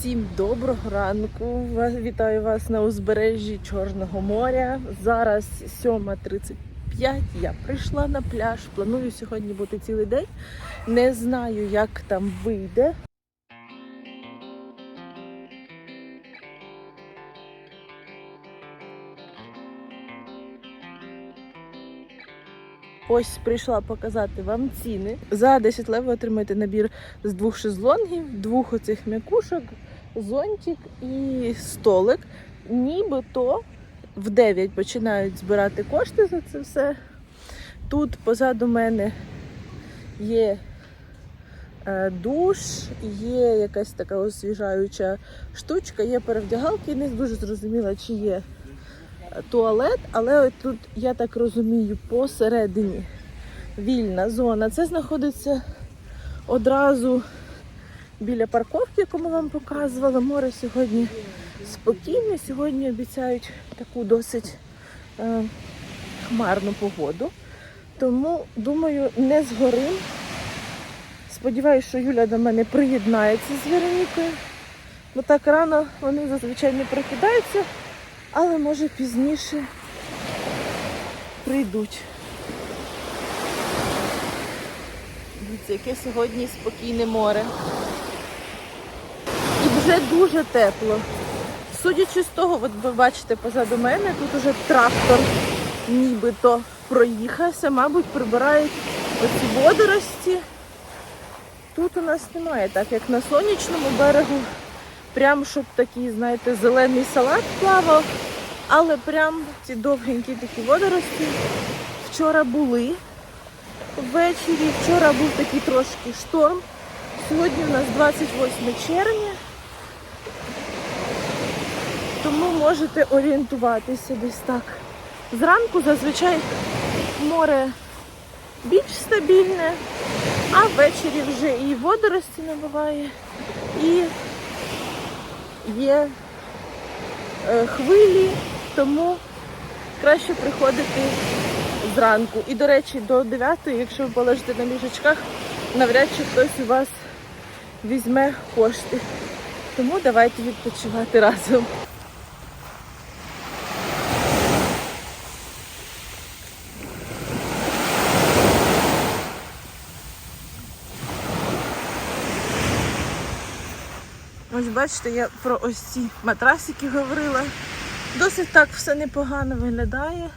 Всім доброго ранку. Вітаю вас на узбережжі Чорного моря. Зараз 7.35. Я прийшла на пляж. Планую сьогодні бути цілий день. Не знаю, як там вийде. Ось прийшла показати вам ціни. За 10 лев ви отримаєте набір з двох шезлонгів, двох оцих м'якушок, зонтик і столик. Нібито в 9 починають збирати кошти за це все. Тут позаду мене є е, душ, є якась така освіжаюча штучка, є перевдягалки. Не дуже зрозуміла, чи є е, туалет, але от тут, я так розумію, посередині вільна зона. Це знаходиться одразу біля парковки, яку ми вам показували. Море сьогодні спокійне. Сьогодні обіцяють таку досить е, хмарну погоду. Тому, думаю, не згорим. Сподіваюсь, що Юля до мене приєднається з Веронікою. Бо так рано вони зазвичай не прокидаються, але може пізніше прийдуть. Дивіться, яке сьогодні спокійне море. Вже дуже тепло. Судячи з того, от ви бачите позаду мене, тут уже трактор нібито проїхався, мабуть, прибирають оці водорості. Тут у нас немає, так як на сонячному берегу, прям щоб такий, знаєте, зелений салат плавав, але прям ці довгенькі такі водорості вчора були ввечері. Вчора був такий трошки шторм. Сьогодні у нас 28 червня. Тому можете орієнтуватися десь так. Зранку зазвичай море більш стабільне, а ввечері вже і водорості набуває, і є е, хвилі, тому краще приходити зранку. І, до речі, до 9, якщо ви полежите на ліжечках, навряд чи хтось у вас візьме кошти. Тому давайте відпочивати разом. Ось бачите, я про ось ці матрасики говорила. Досить так все непогано виглядає.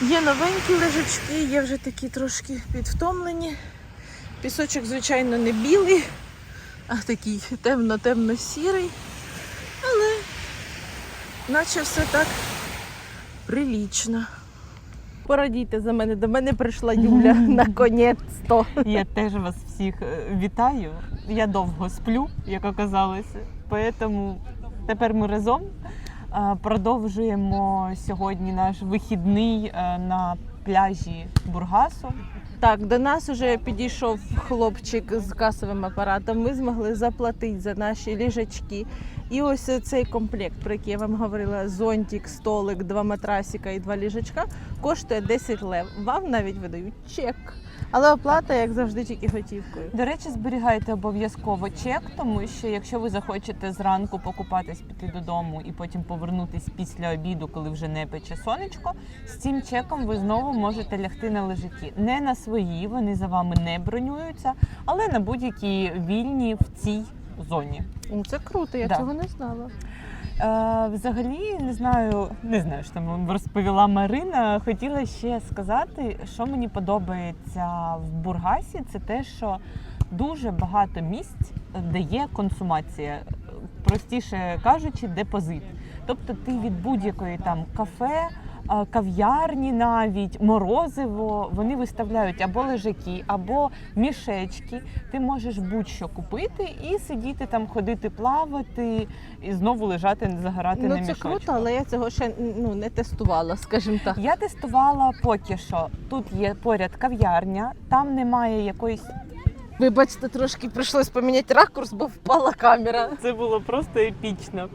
Є новенькі лежачки, є вже такі трошки підвтомлені. Пісочок, звичайно, не білий, а такий темно-темно-сірий. Але наче все так прилічно. Порадійте за мене, до мене прийшла Юля наконець-то. Я теж вас всіх е, вітаю. Я довго сплю, як оказалося. Тому тепер ми разом е, продовжуємо сьогодні наш вихідний е, на пляжі Бургасу. Так, до нас вже підійшов хлопчик з касовим апаратом. Ми змогли заплатити за наші ліжачки. І ось цей комплект, про який я вам говорила: зонтик, столик, два матрасика і два ліжачка, коштує 10 лев. Вам навіть видають чек. Але оплата, як завжди, тільки готівкою. До речі, зберігайте обов'язково чек, тому що якщо ви захочете зранку покупатись, піти додому і потім повернутись після обіду, коли вже не пече сонечко, з цим чеком ви знову можете лягти на лежаки. Не на свої, вони за вами не бронюються, але на будь-які вільні в цій зоні. М, Це круто, я Да. цього не знала. Е, взагалі, не знаю, не знаю, що там вам розповіла Марина. Хотіла ще сказати, що мені подобається в Бургасі, це те, що дуже багато місць, де є консумація, простіше кажучи, депозит. Тобто ти від будь-якої там кафе. Кав'ярні навіть морозиво вони виставляють або лежаки, або мішечки. Ти можеш будь-що купити і сидіти там, ходити плавати, і знову лежати, загорати на Ну це круто, але я цього ще ну, не тестувала, скажімо так. Я тестувала поки що. Тут є поряд кав'ярня, там немає якоїсь. Вибачте, трошки прийшлось поміняти ракурс, бо впала камера. Це було просто епічно.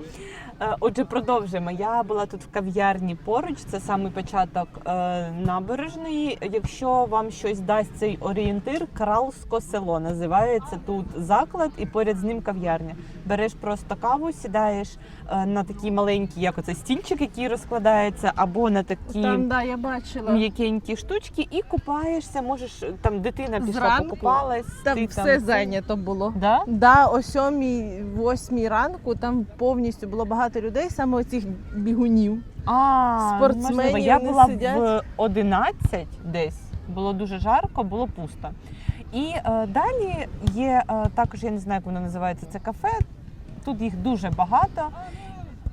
Е, Отже, продовжуємо. Я була тут в кав'ярні поруч. Це саме початок е, набережної. Якщо вам щось дасть цей орієнтир, Кралсько село називається тут заклад, і поряд з ним кав'ярня. Береш просто каву, сідаєш е, на такий маленький, як оце стільчик, який розкладається, або на такі Там, да, я бачила. м'якенькі штучки, і купаєшся. Можеш там дитина пішла, Зранку покупалась. Там ти все зайнято було. Да? Да, о 7-8 ранку там повністю було багато людей, саме оцих бігунів. А, Спортсменів можливо. Я вони була сидять. в 11 десь, було дуже жарко, було пусто. І е, далі є е, також, я не знаю, як воно називається, це кафе. Тут їх дуже багато.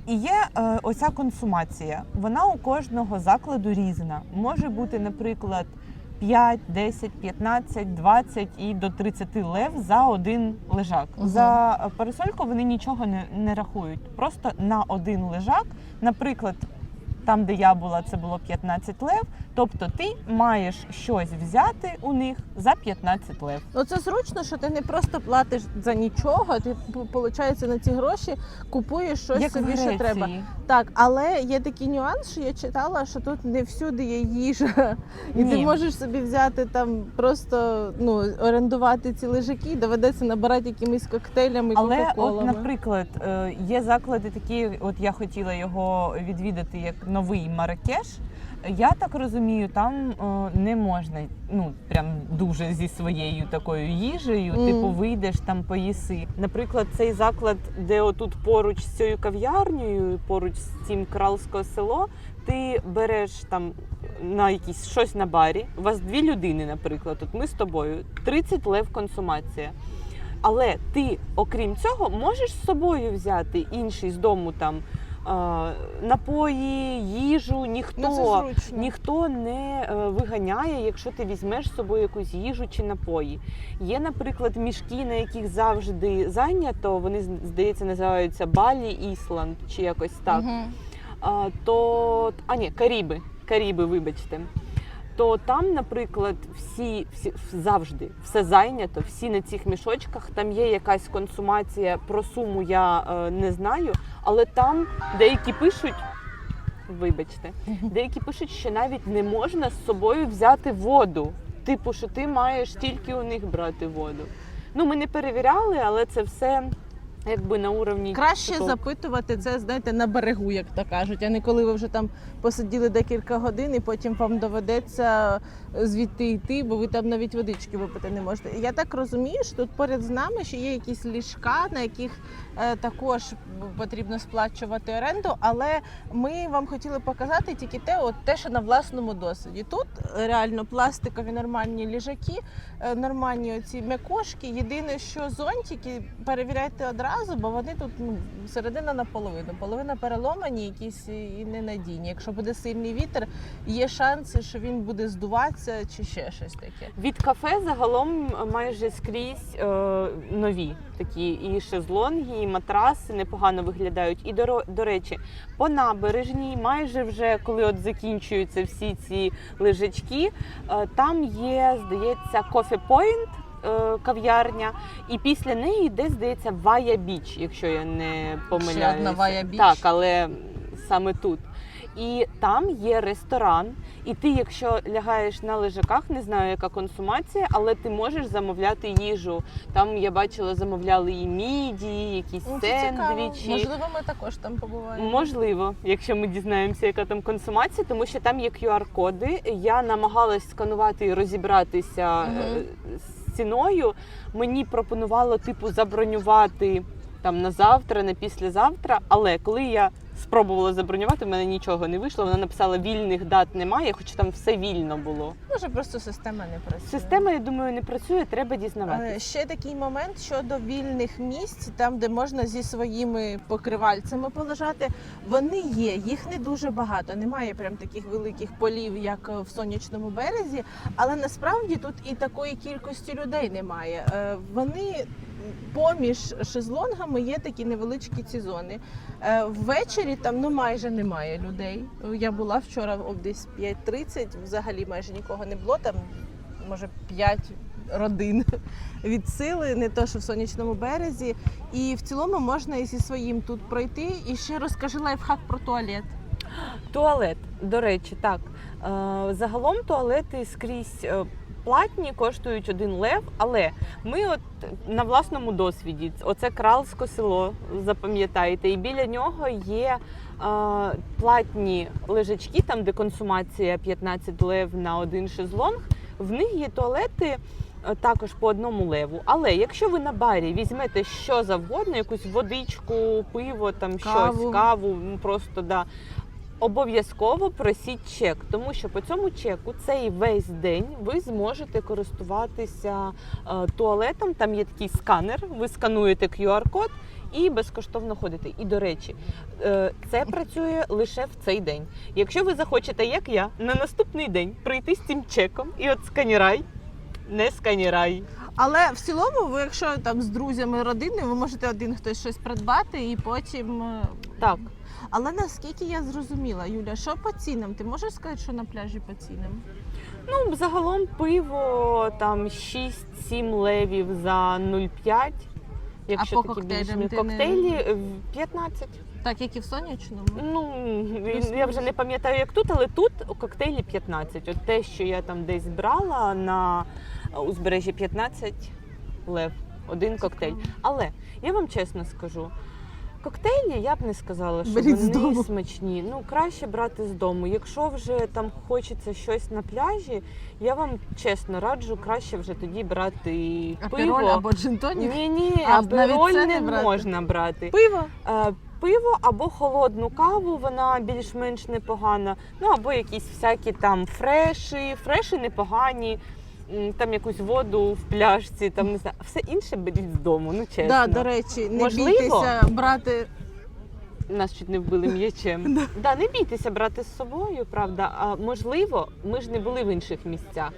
І є е, оця консумація. Вона у кожного закладу різна. Може бути, наприклад, 5, 10, 15, 20 і до 30 лев за один лежак. Угу. За парасольку вони нічого не, не рахують. Просто на один лежак, наприклад, там, де я була, це було 15 лев. Тобто ти маєш щось взяти у них за 15 лев. Ну це зручно, що ти не просто платиш за нічого, ти виходить на ці гроші купуєш щось Як собі, що треба. Так, але є такий нюанс, що я читала, що тут не всюди є їжа, і ти можеш собі взяти там просто ну орендувати ці лежаки, доведеться набирати якимись коктейлями, Але, от, наприклад, е, є заклади такі, от я хотіла його відвідати як новий Маракеш. Я так розумію, там е, не можна ну прям дуже зі своєю такою їжею. Мгм. Типу вийдеш там поїси. Наприклад, цей заклад, де отут поруч з цією кав'ярнею, поруч з цим кралського село, ти береш там на якісь щось на барі. У вас дві людини, наприклад. От ми з тобою 30 лев консумація. Але ти, окрім цього, можеш з собою взяти інший з дому там напої, їжу. Ніхто, Ну, ніхто не е, виганяє, якщо ти візьмеш з собою якусь їжу чи напої. Є, наприклад, мішки, на яких завжди зайнято. Вони здається називаються Балі Ісланд чи якось так Угу. а, то а ні, Каріби, Каріби, вибачте. То там, наприклад, всі, всі завжди все зайнято, всі на цих мішочках. Там є якась консумація. Про суму я е, не знаю, але там деякі пишуть. Вибачте, деякі пишуть, що навіть не можна з собою взяти воду. Типу, що ти маєш тільки у них брати воду. Ну, ми не перевіряли, але це все якби на уровні Краще такого запитувати це, знаєте, на берегу, як то кажуть, а не коли ви вже там посиділи декілька годин, і потім вам доведеться звідти йти, бо ви там навіть водички випити не можете. Я так розумію, що тут поряд з нами ще є якісь ліжка, на яких е, також потрібно сплачувати оренду. Але ми вам хотіли показати тільки те, от те, що на власному досвіді. Тут реально пластикові нормальні ліжаки, е, нормальні оці м'якошки. Єдине, що зонтики перевіряйте одразу, бо вони тут ну, середина наполовину. Половина переломані, якісь і ненадійні. Якщо буде сильний вітер, є шанси, що він буде здуватися чи ще щось таке. Від кафе загалом майже скрізь е, нові такі і шезлонги, і матраси непогано виглядають. І до, до речі, по набережній, майже вже коли от закінчуються всі ці лежачки, е, там є, здається, кофе Point. е, Кав'ярня, і після неї йде, здається, Вая Біч, якщо я не помиляюся. одна Вая Біч? Так, але саме тут. І там є ресторан, і ти, якщо лягаєш на лежаках, не знаю, яка консумація, але ти можеш замовляти їжу. Там я бачила, замовляли і міді, якісь Ну, це цікаво. сендвічі. Можливо, ми також там побуваємо. Можливо, якщо ми дізнаємося, яка там консумація, тому що там є QR-коди. Я намагалась сканувати і розібратися е, з ціною. Мені пропонувало типу забронювати там на завтра, на післязавтра. Але коли я спробувала забронювати, в мене нічого не вийшло. Вона написала вільних дат немає, хоча там все вільно було. Може, просто система не працює. Система, я думаю, не працює, треба дізнаватися. Е, Ще такий момент щодо вільних місць, там де можна зі своїми покривальцями полежати. Вони є, їх не дуже багато. Немає прям таких великих полів, як в сонячному березі. Але насправді тут і такої кількості людей немає. Е, Вони поміж шезлонгами є такі невеличкі ці зони. Е, Ввечері там ну майже немає людей. Я була вчора об десь 5.30, взагалі майже нікого не було. Там може 5 родин від сили, не то що в сонячному березі. І в цілому можна і зі своїм тут пройти. І ще розкажи лайфхак про туалет. Туалет, до речі, так. Е, Загалом туалети скрізь е, платні, коштують один лев, але ми от на власному досвіді, оце Кралське село, запам'ятаєте, і біля нього є е, платні лежачки, там де консумація 15 лев на один шезлонг. В них є туалети е, також по одному леву. Але якщо ви на барі візьмете що завгодно, якусь водичку, пиво, там Каву. щось, каву, ну, просто да. Обов'язково просіть чек, тому що по цьому чеку цей весь день ви зможете користуватися е, туалетом. Там є такий сканер, ви скануєте QR-код і безкоштовно ходите. І до речі, е, це працює лише в цей день. Якщо ви захочете, як я, на наступний день прийти з цим чеком і от сканірай, не сканірай. Але в цілому, ви, якщо там з друзями родиною, ви можете один хтось щось придбати і потім. е, Так. Але наскільки я зрозуміла, Юля, що по цінам? Ти можеш сказати, що на пляжі по цінам? Ну, загалом пиво там 6-7 левів за 0,5. Якщо по такі коктейлям більш ти не- коктейлі е, в 15. Так, як і в сонячному? Ну я вже не пам'ятаю, як тут, але тут у коктейлі 15. От те, що я там десь брала на е, узбережжі 15 лев, один коктейль. Але я вам чесно скажу. Коктейлі я б не сказала, що Беріть з вони дому. смачні. Ну краще брати з дому. Якщо вже там хочеться щось на пляжі, я вам чесно раджу краще вже тоді брати Апероль пиво. або джинтонік? Ні, ні, А, навіть апероль не не брати? можна брати. Пиво? Е, Пиво або холодну каву, вона більш-менш непогана. Ну або якісь всякі там фреші, фреші непогані. Там якусь воду в пляшці, там не знаю, все інше беріть з дому. Ну чесно. Да, до речі, не Можливо. бійтеся брати. Нас чуть не вбили м'ячем. да, не бійтеся брати з собою, правда. А можливо, ми ж не були в інших місцях.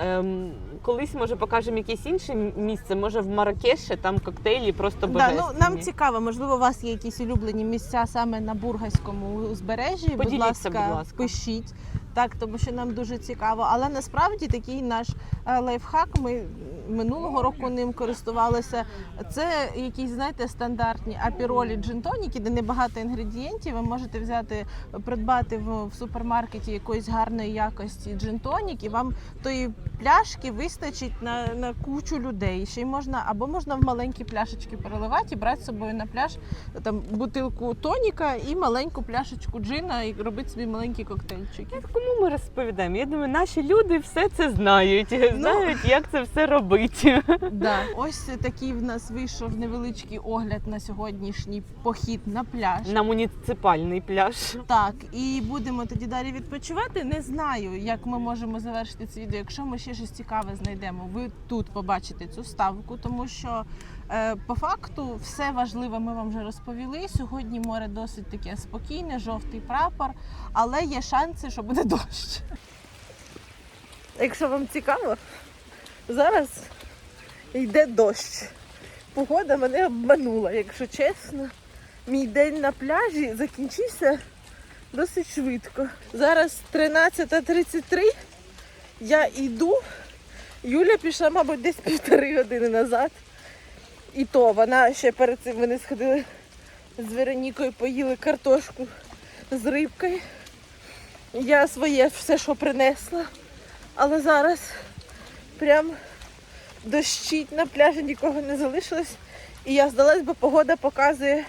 Ем, колись може покажемо якесь інше місце. Може в Маракеші там коктейлі просто Да, ну, нам цікаво, можливо, у вас є якісь улюблені місця саме на Бургаському узбережжі. Будь ласка, будь ласка. пишіть. Так, тому що нам дуже цікаво. Але насправді такий наш е, лайфхак. Ми минулого року ним користувалися. Це якісь, знаєте, стандартні апіролі джинтоніки, де небагато інгредієнтів. Ви можете взяти, придбати в, в супермаркеті якоїсь гарної якості джинтонік, і вам тої пляшки вистачить на, на кучу людей. Ще й можна або можна в маленькі пляшечки переливати і брати з собою на пляж там бутилку тоніка і маленьку пляшечку джина, і робити собі маленькі коктейльчики. Кому ми розповідаємо? Я думаю, наші люди все це знають, Ну. знають, як це все робити. Да. Ось такий в нас вийшов невеличкий огляд на сьогоднішній похід на пляж. На муніципальний пляж. Так, і будемо тоді далі відпочивати. Не знаю, як ми можемо завершити це відео. Якщо ми ще щось цікаве знайдемо, ви тут побачите цю ставку, тому що е, по факту все важливе ми вам вже розповіли. Сьогодні море досить таке спокійне, жовтий прапор, але є шанси, що буде дощ. Якщо вам цікаво, зараз йде дощ. Погода мене обманула, якщо чесно. Мій день на пляжі закінчився досить швидко. Зараз 13.33. Я йду. Юля пішла, мабуть, десь півтори години назад. І то вона ще перед цим вони сходили з Веронікою, поїли картошку з рибкою. Я своє все, що принесла. Але зараз прям дощить на пляжі, нікого не залишилось. І я здалась, бо погода показує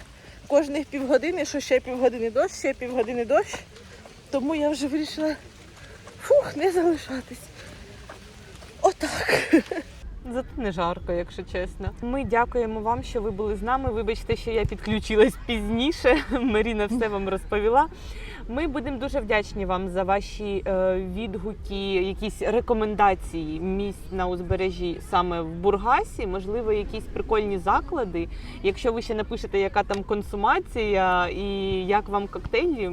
кожних півгодини, що ще півгодини дощ, ще півгодини дощ. Тому я вже вирішила фух, не залишатись. Отак. Зато не жарко, якщо чесно. Ми дякуємо вам, що ви були з нами. Вибачте, що я підключилась пізніше. Маріна все вам розповіла. Ми будемо дуже вдячні вам за ваші е, відгуки, якісь рекомендації місць на узбережжі саме в Бургасі, можливо, якісь прикольні заклади. Якщо ви ще напишете, яка там консумація і як вам коктейлі,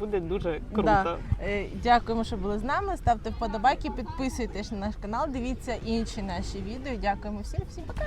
буде дуже круто. Да. Е, Дякуємо, що були з нами. Ставте вподобайки, підписуйтесь на наш канал, дивіться інші наші відео. Дякуємо всім, всім пока.